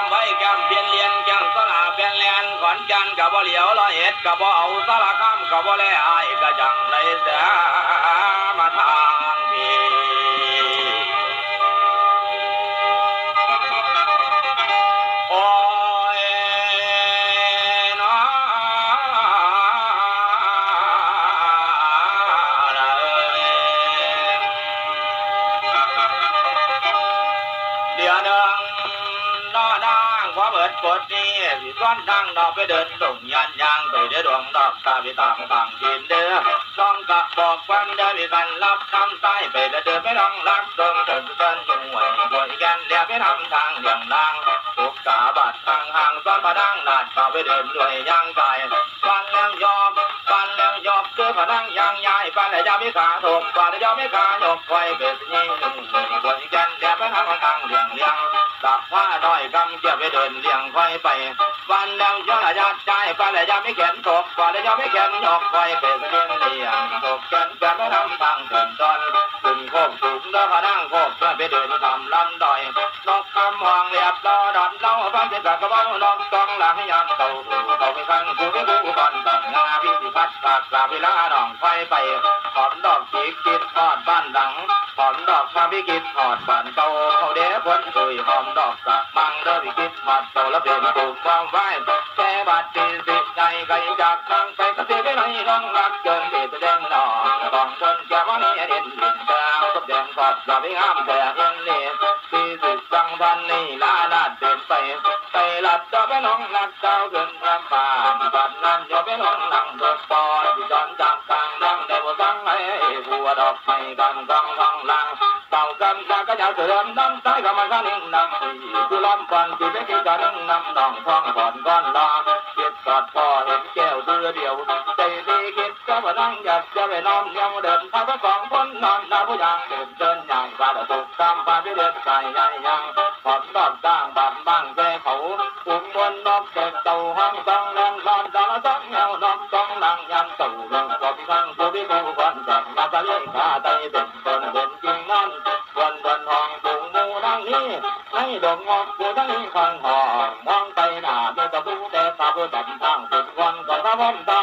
มไว้แกมเปลี่ยนเรียนแกมสลาเปลี่ยนเรียนขอนจันกับบ่เหลียวละเอ็ดกับบ่เอาสละข้ามกับบ่แลไอ้กระจังไรเสียมาทางพี่โอ้ยน้าเดี๋ยดัง นอดังพอเบิดกดนี้สิซ้อนดังดอกไปเดินส่งยันยางไปเดือดวงดอกตาไปตามต่างกินเด้อต้องกะบอกความเดินไปกันรับคำใต้ไปเดินเดินไปลองรักตรงจนเดินจงไหวบริกันเดี๋ยวไปทำทางอย่างดังตุกกา บัดทางห่งนมาดังนาดต่อไปเดินด้วยยางกายฟันแล้วยอมฟันแล้วยอมคือพนังยางยายฟันแล้วยาไม่ขาถกฟันแล้วยอมไม่ขาหยกไว้เป็นยิ่งบริกันเดี๋ยวไปทำทางเลี่ยงเลี่ยงตักผ้าด้อยกำเกี่ยวไปเดินเลี้ยงควายไปวันแล้วย้อนยัดใจฟันแล้วยาไม่แขนตกฟันแล้วยาไม่แขนหยกควายเป็นเลี้ยงเลี้ยงตกกันกันไม่ทำทาง ห้องเรียบรอดันเล่าฟังเป็นสักะบ้านกต้องหลังยามเต่าเต่าไปฟังกูไปกูก่อนตัดงาพิธีพัดปากลาเวลาหนองควายไปขอนดอกสีกิดทอดบ้านดังขอนดอกมาพิกิดทอดบ้านเต่าเขาเด้พ้นตุยหอมดอกสักบังเด้อพิกิดทอดเต่าแล้วเป็นปลูกความไหวแค่บาดจีสิใจไกลจากทางไปก็เสียไปไหนน้องรักเกินเบียดแดงหนอต้องคนแก่วันนี้เด่นเดินดาวกับแดงทอดอย่าไปงามแต่เงินเนี่สี่สิบ งพันนี่ลาลาเดินไปไปหลับดอกไปน้องรักเจ้าเกินประมาณบัดนั้นอย่าไปน้องนั่งเบิกปอนที่จอนจากกลางนั่งได้บ่สังให้หัวดอกไม้กันกองทองลังเต่ากันจากกระยาเสื่อมน้ำใต้กับมันกันน้ำสีคือล้อมควันที่เป็นที่กันน้ำดองทองก่อนก้อนลาเก็บกอดพอเห็นแก้วเรือเดียว ก็ว่านั่งอยากจะไปนอนยังเดินทางไปสองคนนอนนาผู้ยังเดินเดินย่างว่าละตุกตามปาที่เดินใส่ใหญ่ยังขอบอกด่างบานบ้างแกเขาปุ่มบนนกเก็บเต่าห้องต้องแรงร้อนดาละต้องเงานกต้องลังยันเต่าเรื่องกอบข้างผู้ที่กูควันจากมาตะเลียขาไตเป็นต้นเป็นจริงนั่นวันวันห้องปุ่งมูนั่งนี้ให้ดงงอกกูทั้งนี้คันห้องมองไปหน้าเมื่อตะบูแต่ตาเพื่อดับทางสุดวันก่อนพระพรตา